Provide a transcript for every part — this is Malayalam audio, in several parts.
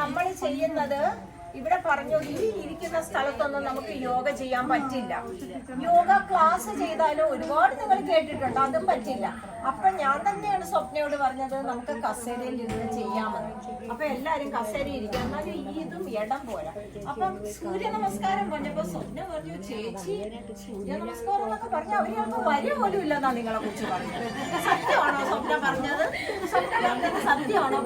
നമ്മൾ ചെയ്യുന്നത് ഇവിടെ പറഞ്ഞു ഈ ഇരിക്കുന്ന സ്ഥലത്തൊന്നും നമുക്ക് യോഗ ചെയ്യാൻ പറ്റില്ല. യോഗ ക്ലാസ് ചെയ്താലും ഒരുപാട് നിങ്ങൾ കേട്ടിട്ടുണ്ട് അതും പറ്റില്ല. അപ്പൊ ഞാൻ തന്നെയാണ് സ്വപ്നയോട് പറഞ്ഞത് നമുക്ക് കസേരയിൽ ഇരുന്ന് ചെയ്യാമെന്ന്. അപ്പൊ എല്ലാരും കസേര ഇരിക്കുക. എന്നാലും ഇതും ഇടം പോരാ. അപ്പൊ സൂര്യ നമസ്കാരം പറഞ്ഞപ്പോ സ്വപ്ന പറഞ്ഞു ചേച്ചി സൂര്യ നമസ്കാരം എന്നൊക്കെ പറഞ്ഞ അവർക്ക് വര പോലും ഇല്ലെന്നാ നിങ്ങളെ കുറിച്ച് പറഞ്ഞത്. സത്യമാണോ സ്വപ്ന പറഞ്ഞത്? സ്വപ്ന സത്യമാണോ?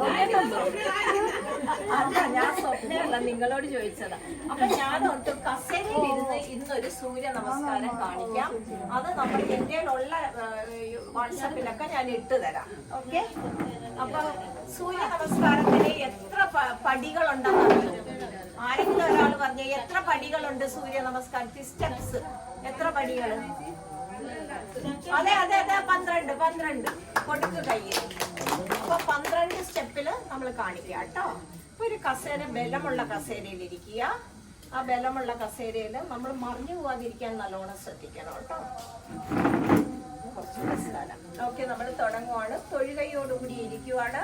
അല്ല ഞാൻ സ്വപ്നമല്ല നിങ്ങളോട് ചോദിച്ചതാ. അപ്പൊ ഞാൻ ഓർത്തു കസേരയിൽ ഇരുന്ന് ഇന്നൊരു സൂര്യ നമസ്കാരം കാണിക്കാം. അത് നമ്മൾ ഇന്ത്യയിലുള്ള വാട്സാപ്പിലൊക്കെ ഞാൻ ഇട്ട് തരാം. ഓക്കെ അപ്പൊ സൂര്യ നമസ്കാരത്തിന് എത്ര പ- പടികളുണ്ടെന്ന് അറിയോ? ആരെങ്കിലും ഒരാൾ പറഞ്ഞ എത്ര പടികളുണ്ട് സൂര്യ നമസ്കാരത്തിൽ സ്റ്റെപ്സ് എത്ര പടികൾ അതെ അതെ അതെ പന്ത്രണ്ട് പന്ത്രണ്ട്. കൊടുക്ക് കയ്യിൽ. അപ്പൊ പന്ത്രണ്ട് സ്റ്റെപ്പിൽ നമ്മൾ കാണിക്കുക കേട്ടോ. അപ്പൊ ഒരു കസേര ബലമുള്ള കസേരയിൽ ഇരിക്കുക. ആ ബലമുള്ള കസേരയിൽ നമ്മൾ മറിഞ്ഞു പോവാതിരിക്കാൻ നല്ലോണം ശ്രദ്ധിക്കണം കേട്ടോ. കുറച്ചുകൂടെ സ്ഥലം ഓക്കെ നമ്മൾ തുടങ്ങുവാണ്. തൊഴുകയോടുകൂടി ഇരിക്കുവാണ്.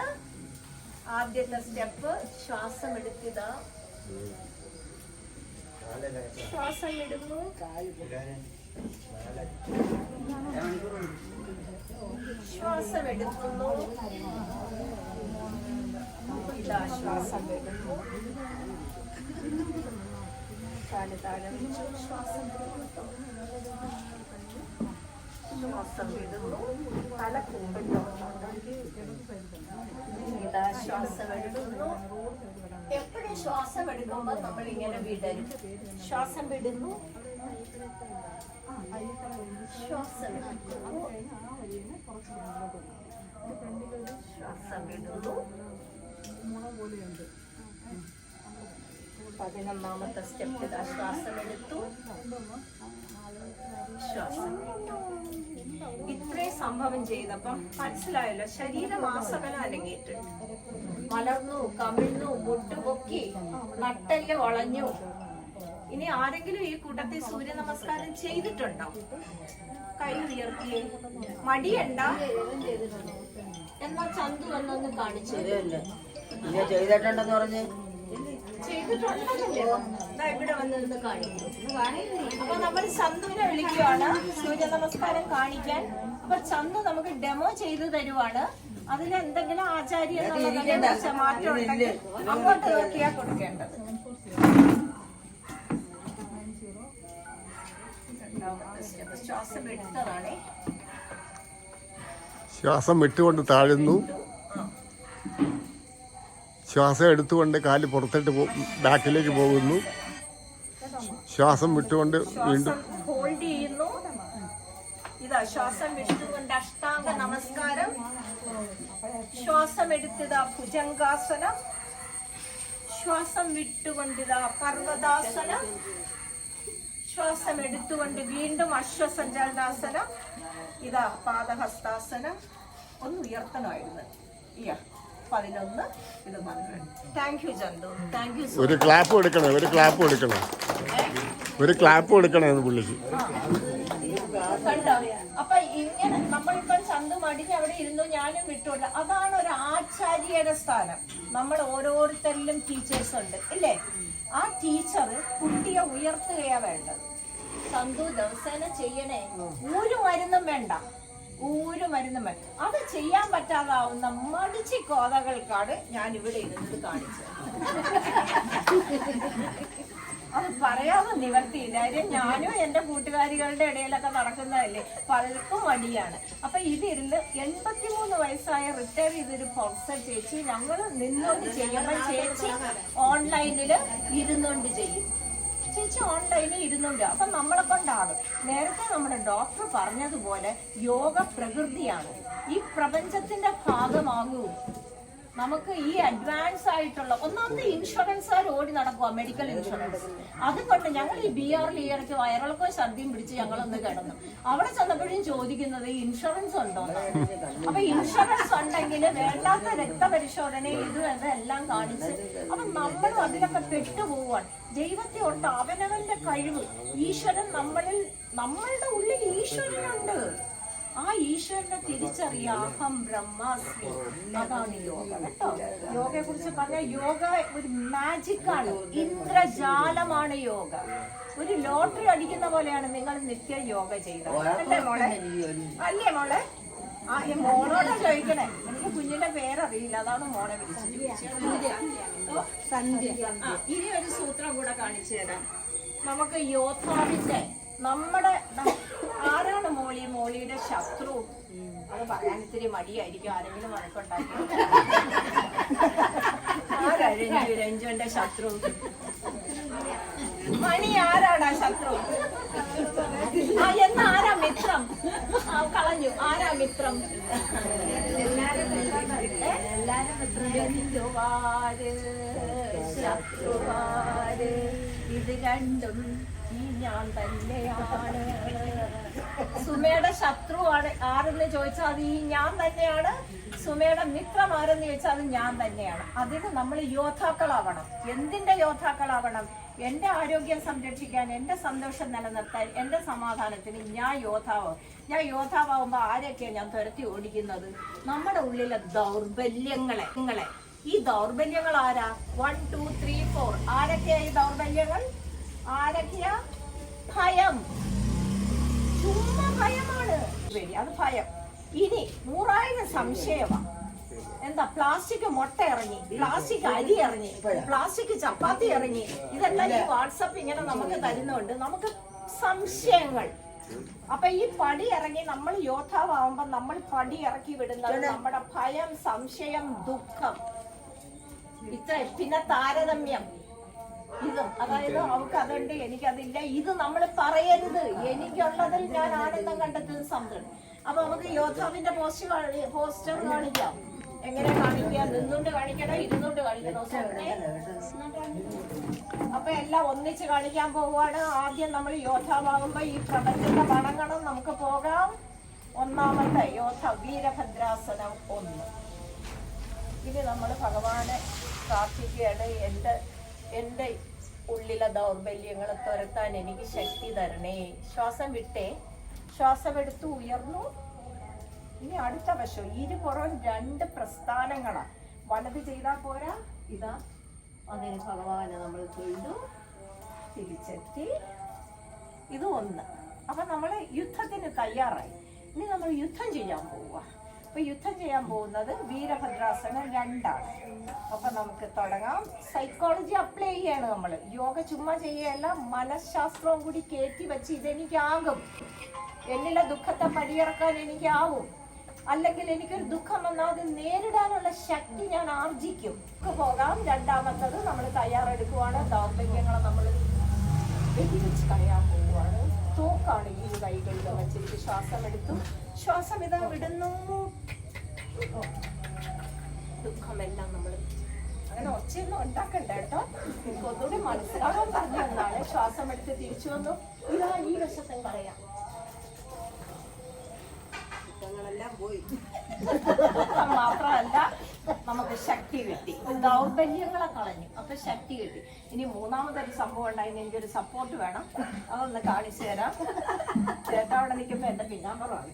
ആദ്യത്തെ സ്റ്റെപ്പ് ശ്വാസം എടുക്കുക ശ്വാസം ഇടുന്നു ശ്വാസം എടുക്കുന്നു ഇതാ ശ്വാസം എടുക്കുന്നു കാൽ താഴെ ശ്വാസം വിടുന്നു ശ്വാസം വിടുന്നു തല ഇതാ ശ്വാസം എടുക്കുന്നു എപ്പോഴും ശ്വാസം എടുക്കുമ്പോൾ നമ്മൾ ഇങ്ങനെ വിടരും. ശ്വാസം വിടുന്നു. ശ്വാസം ശ്വാസം വിടുന്നു. പതിനൊന്നാമത്തെ സ്റ്റെപ്പിൽ ശ്വാസം എടുത്തു. ശ്വാസം. സംഭവം ചെയ്തപ്പം മനസ്സിലായല്ലോ ശരീരം അലങ്ങിയിട്ട് വളർന്നു മലർന്നു കമിഴ്ന്നു മുട്ടുപൊക്കി നട്ടൽ വളഞ്ഞു. ഇനി ആരെങ്കിലും ഈ കൂട്ടത്തിൽ സൂര്യ നമസ്കാരം ചെയ്തിട്ടുണ്ടോ? കൈ ഉയർത്തിയേ മടിയണ്ട. എന്നാ ചന്തു വന്നൊന്ന് കാണിച്ചു ചെയ്തിട്ടുണ്ടെന്ന് പറഞ്ഞ്. അപ്പൊ നമ്മൾ ചന്തുവിനെ വിളിക്കുവാണ്. സൂര്യ നമസ്കാരം കാണിക്കാൻ. അപ്പൊ ചന്തു നമുക്ക് ഡെമോ ചെയ്തു തരുവാണ്. അതിൽ എന്തെങ്കിലും ആചാര്യ മാറ്റം ഉണ്ടെങ്കിൽ അങ്ങോട്ട് നോക്കിയാ കൊടുക്കേണ്ടത്. ശ്വാസം എടുത്തതാണേ ശ്വാസം വിട്ടുകൊണ്ട് താഴുന്നു. ശ്വാസം എടുത്തുകൊണ്ട് കാൽ പുറത്തോട്ട് പോ ബാക്കിലേക്ക് പോകുന്നു. ശ്വാസം വിട്ടുകൊണ്ട് വീണ്ടും ഹോൾഡ് ഇതാ ശ്വാസം വിട്ടുകൊണ്ട് അഷ്ടാംഗ നമസ്കാരം. ശ്വാസം എടുത്തതാ ഭുജംഗാസനം. ശ്വാസം വിട്ടുകൊണ്ടിതാ പർവതാസനം. ശ്വാസം എടുത്തുകൊണ്ട് വീണ്ടും അശ്വസഞ്ചാരണാസനം ഇതാ പാദഹസ്താസനം. ഒന്ന് ഉയർത്തണമായിരുന്നു. ഇയ പതിനൊന്ന് ഇത് പന്ത്രണ്ട്. Thank you Chandu. Thank you ഒരു ക്ലാപ്പ് കൊടുക്കണം ഒരു ക്ലാപ്പ് കൊടുക്കണേ ഒരു ക്ലാപ്പ് കൊടുക്കണേ എന്ന് പുള്ളിക്ക്. കണ്ടോ? അപ്പൊ ഇങ്ങനെ നമ്മളിപ്പം ചന്തു മടിഞ്ഞ് അവിടെ ഇരുന്നു ഞാനും വിട്ടുകൊണ്ട് അതാണ് ഒരു ആചാര്യയുടെ സ്ഥാനം. നമ്മൾ ഓരോരുത്തരിലും ടീച്ചേഴ്സ് ഉണ്ട് ഇല്ലേ? ആ ടീച്ചർ കുട്ടിയെ ഉയർത്തുകയാ വേണ്ടത്. ചന്തു ദിവസേന ചെയ്യണേ. ഒരു മരുന്നും വേണ്ട. ഒരു മരുന്നും വേണ്ട. അത് ചെയ്യാൻ പറ്റാതാവുന്ന മടിച്ചി കോതകൾക്കാണ് ഞാൻ ഇവിടെ ഇരുന്നത് കാണിച്ചത്. അത് പറയാതെ നിവർത്തിയില്ല. കാര്യം ഞാനും എന്റെ കൂട്ടുകാരികളുടെ ഇടയിലൊക്കെ നടക്കുന്നതല്ലേ? പലർക്കും മടിയാണ്. അപ്പൊ ഇതിരുന്ന് എൺപത്തിമൂന്ന് വയസ്സായ റിട്ടയർ ചെയ്തൊരു പ്രൊഫസർ ചേച്ചി ഞങ്ങൾ നിന്നുകൊണ്ട് ചെയ്യുമ്പോൾ ചേച്ചി ഓൺലൈനിൽ ഇരുന്നുകൊണ്ട് ചെയ്യും. ചേച്ചി ഓൺലൈനിൽ ഇരുന്നുണ്ട് അപ്പൊ നമ്മളെ കൊണ്ടാണ്. നേരത്തെ നമ്മുടെ ഡോക്ടർ പറഞ്ഞതുപോലെ യോഗ പ്രകൃതിയാണ്. ഈ പ്രപഞ്ചത്തിന്റെ ഭാഗമാകൂ. നമുക്ക് ഈ അഡ്വാൻസ് ആയിട്ടുള്ള ഒന്നാമത് ഇൻഷുറൻസുകാർ ഓടി നടക്കുക മെഡിക്കൽ ഇൻഷുറൻസ് അതുകൊണ്ട് ഞങ്ങൾ ഈ ബി ആർ ഇയർക്ക് വയറിളക്കോ ഛർദിയും പിടിച്ച് ഞങ്ങൾ ഒന്ന് കിടന്നു. അവിടെ ചെന്നപ്പോഴും ചോദിക്കുന്നത് ഇൻഷുറൻസ് ഉണ്ടോ? അപ്പൊ ഇൻഷുറൻസ് ഉണ്ടെങ്കിൽ വേണ്ടാത്ത രക്തപരിശോധന ഇത് എല്ലാം കാണിച്ച് അപ്പൊ നമ്മളും അതിലൊക്കെ പെട്ടുപോവാണ്. ദൈവത്തെ ഉണ്ട് അവനവന്റെ കഴിവ്. ഈശ്വരൻ നമ്മളിൽ നമ്മളുടെ ഉള്ളിൽ ഈശ്വരനുണ്ട്. ആ ഈശ്വരനെ തിരിച്ചറിയ അഹം ബ്രഹ്മാസ്മി. അതാണ് യോഗ കേട്ടോ. യോഗയെ കുറിച്ച് പറഞ്ഞ യോഗ ഒരു മാജിക് ആണ്. ഇന്ദ്രജാലമാണ് യോഗ. ഒരു ലോട്ടറി അടിക്കുന്ന പോലെയാണ് നിങ്ങൾ നിത്യം യോഗ ചെയ്തത് അല്ലേ മോളെ? അല്ലേ മോളെ? ആ ഈ മോളോടാ ചോദിക്കണേ. എനിക്ക് കുഞ്ഞിന്റെ പേരറിയില്ല. അതാണ് മോളെ സന്ധ്യ. ഇനി ഒരു സൂത്രം കൂടെ കാണിച്ചു തരാം. നമുക്ക് യോദ്ധാവിന്റെ നമ്മുടെ ന- മോളി മോളിയുടെ ശത്രു അത് പറയാൻ ഇത്തിരി മടിയായിരിക്കും. ആരെങ്കിലും വഴക്കുണ്ടാക്കി രഞ്ജുവിന്റെ ശത്രു. മണി ആരാടാ ശത്രു? എന്നാ ആരാ മിത്രം? കളഞ്ഞു. ആരാ മിത്രം? എല്ലാരും ശത്രുവാര്. ഇത് രണ്ടും ഞാൻ തന്നെയാണ് സുമയുടെ ശത്രു ആണ് ആരെന്ന് ചോദിച്ചാൽ അത് ഈ ഞാൻ തന്നെയാണ്. സുമയുടെ മിത്രം ആരെന്ന് ചോദിച്ചാൽ അത് ഞാൻ തന്നെയാണ്. അതിന് നമ്മൾ യോദ്ധാക്കളാവണം. എന്തിന്റെ യോദ്ധാക്കളാവണം? എന്റെ ആരോഗ്യം സംരക്ഷിക്കാൻ എന്റെ സന്തോഷം നിലനിർത്താൻ എന്റെ സമാധാനത്തിന് ഞാൻ യോദ്ധാവ്. ഞാൻ യോദ്ധാവുമ്പോ ആരൊക്കെയാണ് ഞാൻ തുരത്തി ഓടിക്കുന്നത്? നമ്മുടെ ഉള്ളിലെ ദൗർബല്യങ്ങളെ നിങ്ങളെ. ഈ ദൗർബല്യങ്ങൾ ആരാ വൺ ടു ത്രീ ഫോർ ആരൊക്കെയാ ഈ ദൗർബല്യങ്ങൾ? ആരൊക്കെയാ? ഭയം. ചുമ്മാ ഭയമാണ്. പേടി അത് ഭയം. ഇനി നൂറായിരം സംശയമാണ് എന്താ പ്ലാസ്റ്റിക് മുട്ട ഇറങ്ങി പ്ലാസ്റ്റിക് അരി ഇറങ്ങി പ്ലാസ്റ്റിക് ചപ്പാത്തി ഇറങ്ങി. ഇതെല്ലാം ഈ വാട്സപ്പ് ഇങ്ങനെ നമുക്ക് തരുന്നുണ്ട്. നമുക്ക് സംശയങ്ങൾ. അപ്പൊ ഈ പടി ഇറങ്ങി നമ്മൾ യോദ്ധാവുമ്പോ നമ്മൾ പടി ഇറക്കി വിടുന്നത് നമ്മുടെ ഭയം സംശയം ദുഃഖം. ഇത്ര. പിന്നെ താരതമ്യം. ഇതും. അതായത് അവൾക്ക് അതുണ്ട് എനിക്കതില്ല. ഇത് നമ്മൾ പറയരുത്. എനിക്കുള്ളതിൽ ഞാൻ ആനന്ദം കണ്ടെത്തുന്ന സംതൃപ്തി. അപ്പൊ നമുക്ക് യോദ്ധാവിന്റെ പോസ്റ്റ് പോസ്റ്റർ കാണിക്കാം. എങ്ങനെ കാണിക്കാം നിന്നുകൊണ്ട് കാണിക്കണോ? ഇരുന്നുകൊണ്ട് കാണിക്കണോ? അപ്പൊ എല്ലാം ഒന്നിച്ച് കാണിക്കാൻ പോവുകയാണ്. ആദ്യം നമ്മൾ യോദ്ധാവാകുമ്പോ ഈ പ്രപഞ്ചത്തെ വണങ്ങണം. നമുക്ക് പോകാം. ഒന്നാമത്തെ യോദ്ധ വീരഭദ്രാസനം ഒന്ന്. ഇനി നമ്മൾ ഭഗവാനെ പ്രാർത്ഥിക്കുകയാണ്. എന്റെ എന്റെ ഉള്ളിലെ ദൗർബല്യങ്ങളെ തുരത്താൻ എനിക്ക് ശക്തി തരണേ. ശ്വാസം വിട്ടേ. എടുത്തു ഉയർന്നു. ഇനി അടുത്ത വശം. ഇരുപുറം രണ്ട് പ്രസ്ഥാനങ്ങളാണ് വലത് ചെയ്താൽ പോരാ. ഇതാ. അതിന് ഭഗവാനെ നമ്മൾ തൊഴുതു തിരിച്ചെത്തി. ഇത് ഒന്ന്. അപ്പൊ നമ്മൾ യുദ്ധത്തിന് തയ്യാറായി. ഇനി നമ്മൾ യുദ്ധം ചെയ്യാൻ പോവുക. അപ്പൊ യുദ്ധം ചെയ്യാൻ പോകുന്നത് വീരഭദ്രാസനം രണ്ടാണ്. അപ്പൊ നമുക്ക് തുടങ്ങാം. സൈക്കോളജി അപ്ലൈ ചെയ്യാണ് നമ്മൾ യോഗ ചുമ്മാ ചെയ്യല്ല മനഃശാസ്ത്രവും കൂടി കയറ്റി വെച്ച് ഇതെനിക്കാകും. എന്നിലെ ദുഃഖത്തെ പടിയിറക്കാൻ എനിക്കാവും. അല്ലെങ്കിൽ എനിക്കൊരു ദുഃഖം വന്നാൽ അത് നേരിടാനുള്ള ശക്തി ഞാൻ ആർജിക്കും. പോകാം. രണ്ടാമത്തത് നമ്മൾ തയ്യാറെടുക്കുവാണ്. ദൗർഭല്യങ്ങളെ നമ്മൾ വെടിവെച്ച് കളയാൻ പോവുകയാണ് തോക്കാണ് ഈ കൈകളിൽ വെച്ചിട്ട് ശ്വാസം എടുത്തു ശ്വാസം ഇതാ വിടുന്നു. ദുഃഖമെല്ലാം നമ്മൾ അങ്ങനെ ഒച്ചയൊന്നും ഉണ്ടാക്കണ്ട കേട്ടോ. എനിക്ക് ഒന്നുകൂടി മനസ്സിലാകാൻ പറഞ്ഞു തന്നാണ് ശ്വാസം എടുത്ത് തിരിച്ചു വന്നു. ഇതാ ഈ വശത്തും കളയാം പോയി. മാത്രമല്ല നമുക്ക് ശക്തി കിട്ടി. ദൗർബല്യങ്ങളെ കളഞ്ഞു. അപ്പൊ ശക്തി കിട്ടി. ഇനി മൂന്നാമതൊരു സംഭവം ഉണ്ടായിരുന്നു. എനിക്കൊരു സപ്പോർട്ട് വേണം. അതൊന്ന് കാണിച്ചു തരാം. ചേട്ടാ അവിടെ നിൽക്കുമ്പോ എന്റെ പിന്നാമ്പറമാണ്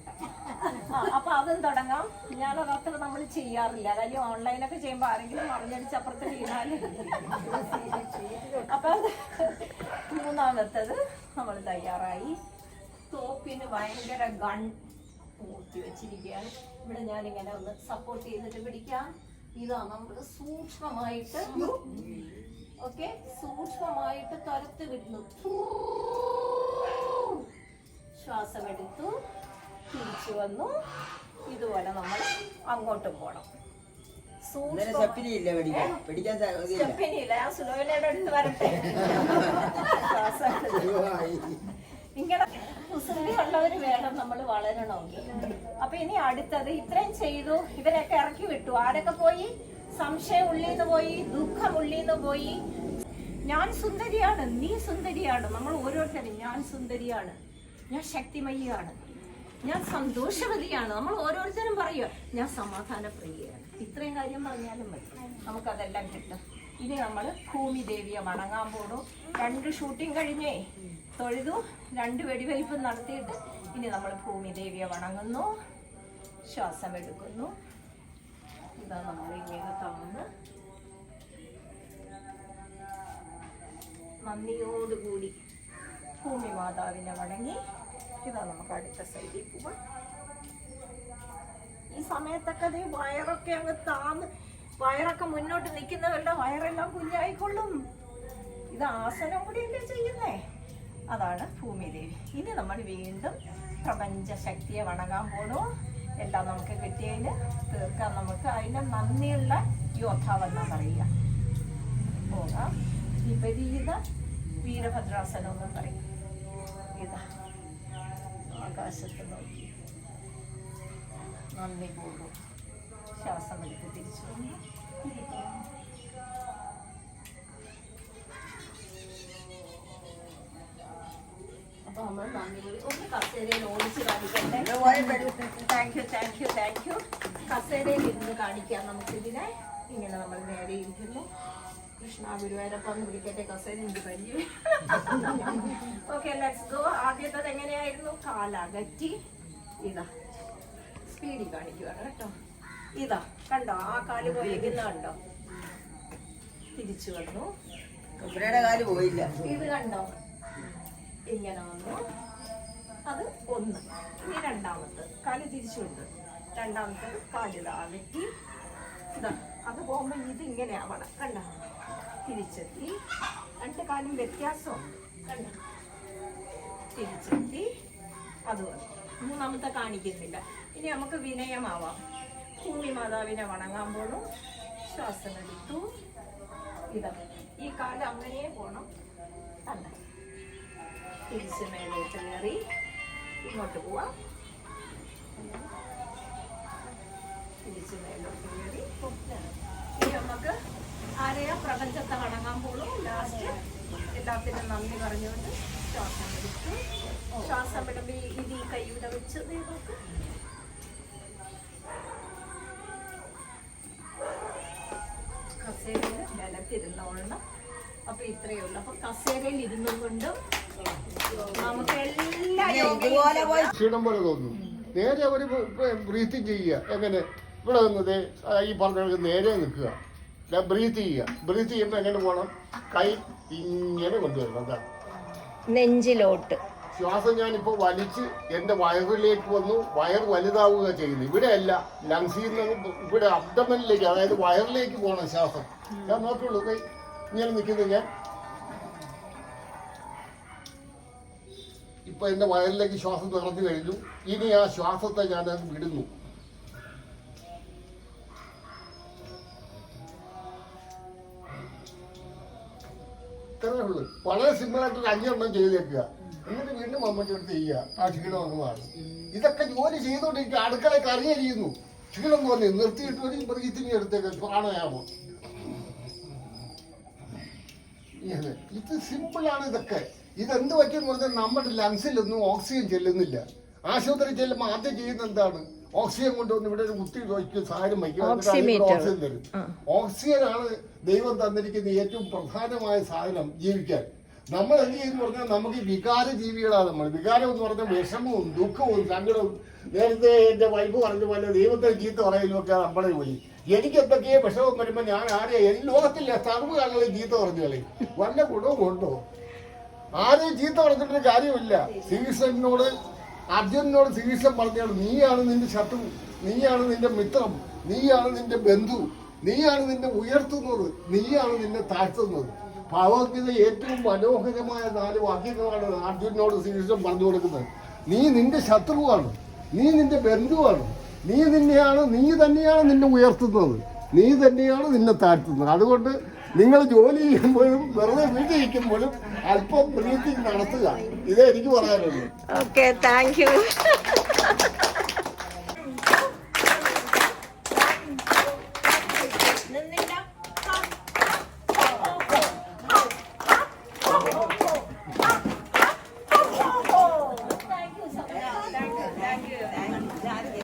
അപ്പൊ അതും തുടങ്ങാം. ഞാനത് അത്ര നമ്മൾ ചെയ്യാറില്ല. കാര്യം ഓൺലൈനൊക്കെ ചെയ്യുമ്പോ ആരെങ്കിലും മറിഞ്ഞടിച്ച് അപ്പുറത്ത് വീണാൽ അപ്പൊ മൂന്നാമത്തത് നമ്മൾ തയ്യാറായി. തോപ്പിന് ഭയങ്കര ഗൺ മൂർത്തി വെച്ചിരിക്കുകയാണ് ഇവിടെ ഞാൻ ഇങ്ങനെ ഒന്ന് സപ്പോർട്ട് ചെയ്തിട്ട് പിടിക്കാം. ഇതാ നമ്മൾ സൂക്ഷ്മമായിട്ട് ഓക്കെ സൂക്ഷ്മമായിട്ട് തുരത്ത് വിടുന്നു. ശ്വാസം എടുത്തു തിരിച്ചു വന്നു. ഇതുപോലെ നമ്മൾ അങ്ങോട്ട് പോണം. ഇങ്ങനെ കുസൃതി ഉള്ളവർ വേണം നമ്മൾ വളരണമെങ്കിൽ. അപ്പൊ ഇനി അടുത്തത് ഇത്രയും ചെയ്തു ഇവരൊക്കെ ഇറക്കി വിട്ടു. ആരൊക്കെ പോയി? സംശയം ഉള്ളിന്ന് പോയി ദുഃഖം ഉള്ളിന്ന് പോയി. ഞാൻ സുന്ദരിയാണ് നീ സുന്ദരിയാണ്. നമ്മൾ ഓരോരുത്തരും ഞാൻ സുന്ദരിയാണ്. ഞാൻ ശക്തിമയ്യാണ്. ഞാൻ സന്തോഷവതിയാണ്. നമ്മൾ ഓരോരുത്തരും പറയുക ഞാൻ സമാധാന സമാധാനപ്രിയയാണ്. ഇത്രയും കാര്യം പറഞ്ഞാലും മതി. നമുക്കതെല്ലാം കിട്ടും. ഇനി നമ്മൾ ഭൂമി ദേവിയെ മടങ്ങാൻ പോണു. രണ്ട് ഷൂട്ടിംഗ് കഴിഞ്ഞേ. തൊഴുതു. രണ്ട് വെടിവയ്പ് നടത്തിയിട്ട് ഇനി നമ്മൾ ഭൂമിദേവിയെ വണങ്ങുന്നു. ശ്വാസം എടുക്കുന്നു. ഇതാ നമ്മൾ ഇങ്ങനെ തന്ന് നന്ദിയോടുകൂടി ഭൂമി മാതാവിനെ വണങ്ങി. ഇതാ നമുക്ക് അടുത്ത സൈഡിൽ പോവാം. ഈ സമയത്തൊക്കെ അത് വയറൊക്കെ അങ്ങ് താന്ന് വയറൊക്കെ മുന്നോട്ട് നിൽക്കുന്നവരുടെ വയറെല്ലാം കുഞ്ഞായിക്കൊള്ളും. ഇത് ആസനം കൂടിയല്ലേ ചെയ്യുന്നേ. അതാണ് ഭൂമിദേവി. ഇനി നമ്മൾ വീണ്ടും പ്രപഞ്ച ശക്തിയെ വണങ്ങാൻ പോണു. എല്ലാം നമുക്ക് കിട്ടിയതിന് തീർക്കാം നമുക്ക്. അതിന്റെ നന്ദിയുള്ള യോദ്ധാവെന്നാ പറയുക. പോകാം. വിപരീത വീരഭദ്രാസനം എന്നും പറയും. ഇതാ ആകാശത്ത് നോക്കി. നന്ദി പോകും ശ്വാസം എടുത്ത് തിരിച്ചു നമ്മൾ ഒന്ന് കസേരയിൽ ഓടിച്ച് കാണിക്കട്ടെ. Thank you thank you thank you കസേരയിൽ ഇരുന്ന് കാണിക്കാം നമുക്കിതിനെ. ഇങ്ങനെ നമ്മൾ നേരെ ഇരിക്കുന്നു. കൃഷ്ണ ഗുരുവായൂരപ്പം വിളിക്കട്ടെ കസേര എനിക്ക് പരിചയം. ഓക്കെ ലെറ്റ്സ് ഗോ ആദ്യത്തത് എങ്ങനെയായിരുന്നു? കാലകറ്റി. ഇതാ. സ്പീഡിൽ കാണിക്കുകയാണ് കേട്ടോ. ഇതാ കണ്ടോ? ആ കാൽ പോയിരിക്കുന്ന കണ്ടോ? തിരിച്ചു വന്നു. കാൽ പോയില്ല. ഇത് കണ്ടോ? ഇങ്ങനെ വന്നു. അത് ഒന്ന്. ഇനി രണ്ടാമത്തെ. കാൽ തിരിച്ചുണ്ട്. രണ്ടാമത്തെ രണ്ടാമത്തത് കാൽ താഴെത്തി ഇതാ അത് പോകുമ്പോ ഇത് ഇങ്ങനെ ആവണം. കണ്ടോ? തിരിച്ചെത്തി. രണ്ട് കാലും വ്യത്യാസമുണ്ട്. കണ്ടോ? തിരിച്ചെത്തി. അത് മൂന്നാമത്തെ കാണിക്കുന്നില്ല. ഇനി നമുക്ക് വിനയമാവാം. ഭൂമി മാതാവിനെ വണങ്ങാൻ പോണു. ശ്വാസം എടുത്തു ഇതാ ഈ കാൽ അങ്ങനെ പോണം. തിരിച്ച് മേലോട്ട് കയറി ഇങ്ങോട്ട് പോവാം. തിരിച്ച് മേലോട്ട് കയറി ഇനി നമുക്ക് ആരെയാ പ്രപഞ്ചത്തെ വണങ്ങാൻ പോളൂ ലാസ്റ്റ് എല്ലാത്തിനും നന്ദി പറഞ്ഞുകൊണ്ട് ശ്വാസം എടുത്തു. ശ്വാസം വിടുമ്പോ ഈ- ഇത് ഈ കൈയുടെ വെച്ച് നോക്ക്. കസേരയിൽ നിലത്തിരുന്നോളണം അപ്പൊ ഇത്രയേ ഉള്ളൂ. അപ്പൊ കസേരയിൽ ഇരുന്നും ക്ഷീണം പോലെ തോന്നുന്നു നേരെ ഒരു ബ്രീത്തിങ് ചെയ്യുക. എങ്ങനെ? ഇവിടെ നിന്നത് ഈ പറഞ്ഞ നേരെ നിൽക്കുക. ബ്രീത്ത് ചെയ്യുക. ബ്രീത്ത് ചെയ്യുമ്പോൾ എങ്ങനെ പോകണം കൈ ഇങ്ങനെ കൊണ്ടുവരണം അതാണ് നെഞ്ചിലോട്ട്. ശ്വാസം ഞാനിപ്പോൾ വലിച്ച് എന്റെ വയറിലേക്ക് വന്നു. വയർ വലുതാവുക ചെയ്യുന്നു. ഇവിടെയല്ല ലങ്സിൽ നിന്ന് ഇവിടെ അബ്ഡമനിലേക്ക് അതായത് വയറിലേക്ക് പോകണം ശ്വാസം. ഞാൻ നോക്കുള്ളൂ കൈ ഇങ്ങനെ നിൽക്കുന്നത് ഞാൻ ഇപ്പൊ എന്റെ വയറിലേക്ക് ശ്വാസം നിറഞ്ഞു കഴിഞ്ഞു. ഇനി ആ ശ്വാസത്തെ ഞാൻ വിടുന്നു. ഇത്രയേ ഉള്ളൂ. വളരെ സിമ്പിൾ ആയിട്ട് ഒരു അഞ്ചെണ്ണം ചെയ്തേക്കുക. എന്നിട്ട് വീണ്ടും മമ്മൂട്ടി എടുത്ത് ചെയ്യുക. ആ ക്ഷീണം അങ്ങ് മാറും. ഇതൊക്കെ ജോലി ചെയ്തുകൊണ്ടിരിക്കുക. അടുക്കള കറി അരിയുന്നു ക്ഷീണം തോന്നി നിർത്തിയിട്ട് ഒരു ബ്രീത്തിങ് എടുത്തേക്ക് പ്രാണയാമം. ഇത് സിമ്പിളാണ് ഇതൊക്കെ. ഇതെന്ത് പറ്റുമെന്ന് പറഞ്ഞാൽ നമ്മുടെ ലങ്സിലൊന്നും ഓക്സിജൻ ചെല്ലുന്നില്ല. ആശുപത്രി ചെല്ലുമ്പോൾ ആദ്യം ചെയ്യുന്ന എന്താണ്? ഓക്സിജൻ കൊണ്ടുവന്ന് ഇവിടെ ഒരു കുത്തി വയ്ക്കും സാരം വയ്ക്കും ഓക്സിജൻ തരും. ഓക്സിജൻ ആണ് ദൈവം തന്നിരിക്കുന്ന ഏറ്റവും പ്രധാനമായ സാധനം ജീവിക്കാൻ. നമ്മൾ എന്ത് ചെയ്യുന്നു പറഞ്ഞാൽ നമുക്ക് വികാര ജീവികളാണ് നമ്മൾ. വികാരം എന്ന് പറഞ്ഞാൽ വിഷമവും ദുഃഖവും സങ്കടവും നേരത്തെ എന്റെ വൈഫ് പറഞ്ഞ പോലെ ദൈവത്തെ ചീത്ത പറയലൊക്കെ നമ്മളെ പോയി. എനിക്ക് എന്തൊക്കെയോ വിഷമം വരുമ്പോൾ ഞാൻ ആരെയും ഈ ലോകത്തില്ല സർവകാലങ്ങളിൽ ചീത്ത പറഞ്ഞു കളി വല്ല ഗുണവും കൊണ്ടോ ആരെയും ചീത്ത പറഞ്ഞിട്ടൊരു കാര്യമില്ല ശ്രീകൃഷ്ണനോട് അർജുനനോട് ശ്രീകൃഷ്ണൻ പറഞ്ഞാണ് നീയാണ് നിന്റെ ശത്രു നീയാണ് നിന്റെ മിത്രം നീയാണ് നിന്റെ ബന്ധു നീയാണ് നിന്നെ ഉയർത്തുന്നത് നീയാണ് നിന്നെ താഴ്ത്തുന്നത്. ഭഗവത്ഗീത ഏറ്റവും മനോഹരമായ നാല് വാക്യങ്ങളാണ് അർജുനനോട് ശ്രീകൃഷ്ണൻ പറഞ്ഞു കൊടുക്കുന്നത്. നീ നിന്റെ ശത്രുവാണ്. നീ നിന്റെ ബന്ധുവാണ് നീ നിന്നെയാണ് നീ തന്നെയാണ് നിന്നെ ഉയർത്തുന്നത്. നീ തന്നെയാണ് നിന്നെ താഴ്ത്തുന്നത്. അതുകൊണ്ട് നിങ്ങൾ ജോലി ചെയ്യുമ്പോഴും വെറുതെ വീട്ടിൽ ഇരിക്കുമ്പോഴും അല്പം ബ്രീത്തിങ് നടത്തുക. ഇതേ എനിക്ക് പറയാനുള്ളൂ. Okay thank you